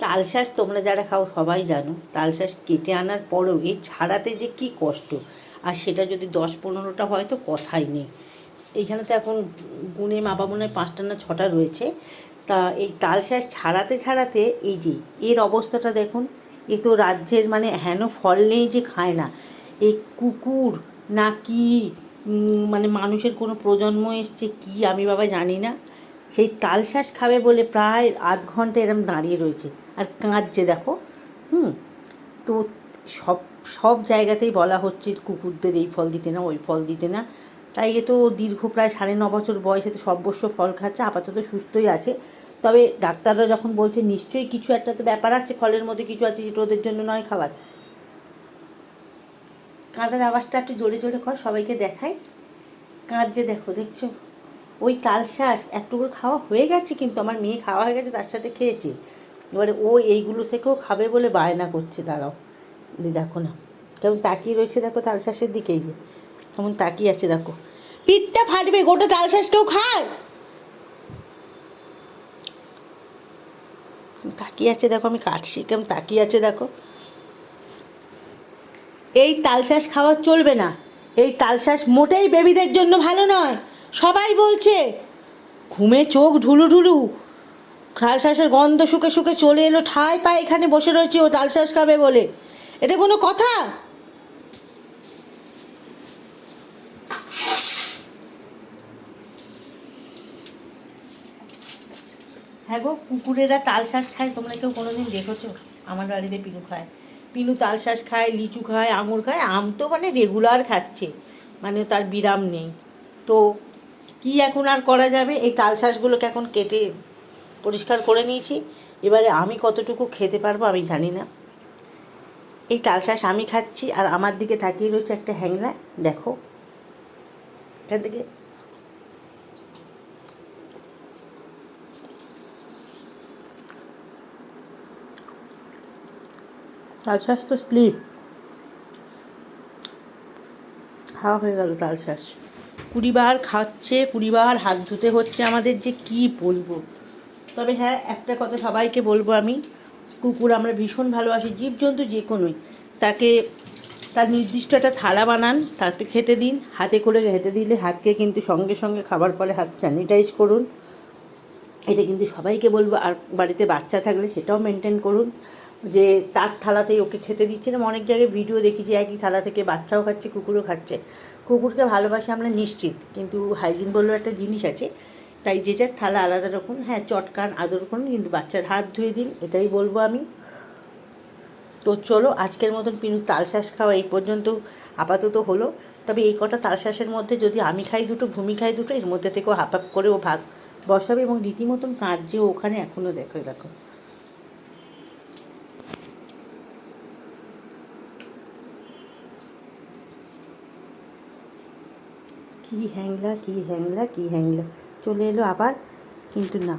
তালশাঁস তোমরা যারা খাও সবাই জানো, তালশাঁস কেটে আনার পরেও এই ছাড়াতে যে কি কষ্ট? আর সেটা যদি দশ পনেরোটা হয় তো কথাই নেই। এইখানে তো এখন গুনে মাপা মনে হয় পাঁচটা না ছটা রয়েছে। তা এই তালশাঁস ছাড়াতে ছাড়াতে এই যে এর অবস্থাটা দেখুন, এ তো রাজ্যের মানে হেন ফল নেই যে খায় না। এই কুকুর না কি মানে মানুষের কোনো প্রজন্ম এসছে কি আমি বাবা জানি না। সেই তালশাঁস খাবে বলে প্রায় আধ ঘণ্টা এরম দাঁড়িয়ে রয়েছে। আর কাঁদছে, দেখো। হুম? তো সব সব জায়গাতেই বলা হচ্ছে কুকুরদের এই ফল দিতে না, ওই ফল দিতে না। তাই এ তো দীর্ঘ প্রায় সাড়ে ন বছর বয়সে তো সর্বস্ব ফল খাচ্ছে, আপাতত সুস্থই আছে। তবে ডাক্তাররা যখন বলছে, নিশ্চয়ই কিছু একটা তো ব্যাপার আছে, ফলের মধ্যে কিছু আছে যেটা ওদের জন্য নয় খাবার। কাঁদার আওয়াজটা একটু জোরে জোরে কর, সবাইকে দেখাই। কাঁদছে, দেখো, দেখছ? ওই তালশাঁস একটু করে খাওয়া হয়ে গেছে, কিন্তু আমার মেয়ে খাওয়া হয়ে গেছে, তার সাথে খেয়েছে। এবারে ও এইগুলো থেকেও খাবে বলে বায়না করছে দাঁড়াও দেখো না কেমন তাকিয়ে রয়েছে দেখো তালশাঁসের দিকেই যে কেমন তাকিয়ে আছে দেখো। পিঠটা ফাটবে, গোটা তালশাঁস কেউ খায়। তাকিয়ে আছে দেখো, আমি কাটছি কেমন তাকিয়ে আছে দেখো। এই তালশাঁস খাওয়া চলবে না। এই তালশাঁস মোটেই বেবিদের জন্য ভালো নয়। সবাই বলছে, ঘুমে চোখ ঢুলু ঢুলু তালশাঁসের গন্ধ শুকে শুকে চলে এলো ঠাই পায় এখানে বসে রয়েছে ও তালশাঁস খাবে বলে। এটা কোনো কথা? হ্যাঁ গো, কুকুরেরা তাল তালশাঁস খায়, তোমরা কেউ কোনোদিন দেখেছ? আমার বাড়িতে পিনু খায়। পিনু তালশাঁস খায়, লিচু খায়, আঙুর খায়, আম তো মানে রেগুলার খাচ্ছে। মানে তার বিরাম নেই। তো কি এখন আর করা যাবে? এই তাল তালশাঁসগুলোকে এখন কেটে পরিষ্কার করে নিয়েছি। এবারে আমি কতটুকু খেতে পারব আমি জানি না। এই তাল তালশাঁস আমি খাচ্ছি আর আমার দিকে তাকিয়ে রয়েছে একটা হ্যাংলা। দেখো। এখান থেকে। তাল তালশাঁস তো স্লিপ। খাওয়া হয়ে গেল তাল তালশাঁস কুড়িবার খাচ্ছে, কুড়িবার হাত ধুতে হচ্ছে আমাদের যে কি বলব। তবে হ্যাঁ একটা কথা সবাইকে বলব আমি, কুকুর আমরা ভীষণ ভালোবাসি, জীবজন্তু যে কোনোই। তাকে, তার নির্দিষ্ট একটা থালা বানান, তাতে খেতে দিন, হাতে করে খেতে দিলে হাতকে কিন্তু সঙ্গে সঙ্গে খাবার পরে হাত স্যানিটাইজ করুন। এটা কিন্তু সবাইকে বলব, আর বাড়িতে বাচ্চা থাকলে সেটাও মেনটেন করুন, যে তার থালাতেই ওকে খেতে দিচ্ছে না। অনেক জায়গায় ভিডিও দেখি যে একই থালা থেকে বাচ্চাও খাচ্ছে, কুকুরও খাচ্ছে। কুকুরকে ভালোবাসি আমরা নিশ্চিত, কিন্তু হাইজিন বলেও একটা জিনিস আছে তাই যে যার থালা আলাদা রকম হ্যাঁ চটকান, আদর করুন, কিন্তু বাচ্চার হাত ধুয়ে দিন, এটাই বলব আমি। তো চলো, আজকের মতন পিনু তালশ্বাস খাওয়া এই পর্যন্ত আপাতত হলো। তবে এই কটা তালশ্বাসের মধ্যে যদি আমি খাই দুটো, ভূমি খাই দুটো, এর মধ্যে থেকেও হাফ হাফ করে ও ভাগ বসাবে এবং রীতিমতন কাঁদছে ওখানে এখনও দেখো দেখো। কি হ্যাংলা কি হ্যাংলা কি হ্যাংলা। চলে এলো আবার কিন্তু না।